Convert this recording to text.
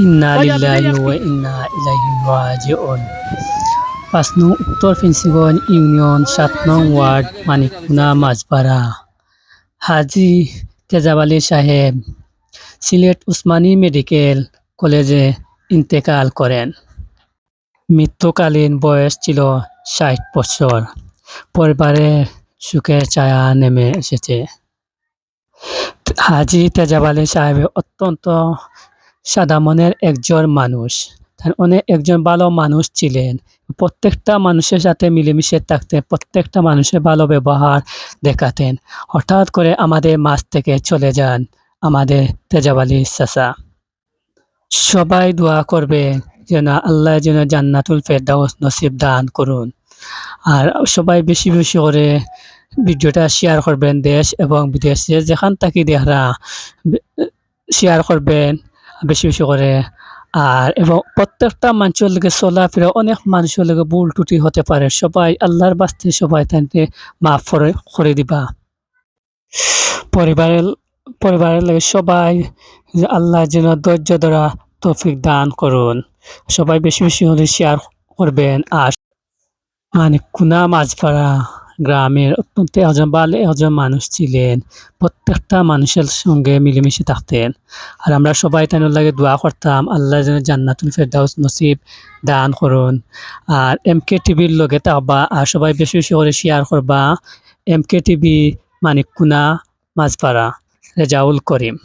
ইন্না লিল্লাহি ওয়া ইন্না ইলাইহি রাজিউন পাঁচ নং উত্তর ফেন্সিগঞ্জ ইউনিয়ন সাত নং ওয়ার্ড মানিকপুনা মাঝপাড়া হাজি তেজাবালি সাহেব সিলেট উসমানী মেডিকেল কলেজে ইন্তেকাল করেন মৃত্যুকালীন বয়স ছিল ষাট বছর পরিবারে সুখের ছায়া নেমে এসেছে হাজি তেজাবালি সাহেব অত্যন্ত সাদা মনের একজন মানুষ। তার অনেক একজন ভালো মানুষ ছিলেন। প্রত্যেকটা মানুষের সাথে মিলেমিশে থাকতেন, প্রত্যেকটা মানুষের ভালো ব্যবহার দেখাতেন। হঠাৎ করে আমাদের মাছ থেকে চলে যান আমাদের তেজাবালি চাচা। সবাই দোয়া করবে যেন আল্লাহ যেন জান্নাতুল ফেরদাউস নসিব দান করুন। আর সবাই বেশি বেশি করে ভিডিওটা শেয়ার করবেন দেশ এবং বিদেশে। যেখান থাকি দেখরা শেয়ার করবেন বেশি বেশি করে। আর এবং প্রত্যেকটা মানুষের লগে চলাফেরা অনেক মানুষের লগে ভুল টুটি হতে পারে। সবাই আল্লাহর বাস্তে সবাই তাকে মাফ করে করে দিবা। পরিবারের পরিবারের লগে সবাই আল্লাহ যেন ধৈর্য ধরা তৌফিক দান করুন। সবাই বেশি বেশি হলে শেয়ার করবেন। আর মানে কুনা মাঝপাড়া গ্রামের অত্যন্ত ভালো একজন মানুষ ছিলেন। প্রত্যেকটা মানুষের সঙ্গে মিলেমিশে থাকতেন। আর আমরা সবাই তাই লাগে দোয়া করতাম, আল্লাহ যেন জান্নাতুল ফেরদাউস নসিব দান করুন। আর এম কে টিভির লগে থাকবা, আর সবাই বেশি বেশি করে শেয়ার করবা। এম কে টিভি মানিক কুনা মাঝপাড়া, রেজাউল করিম।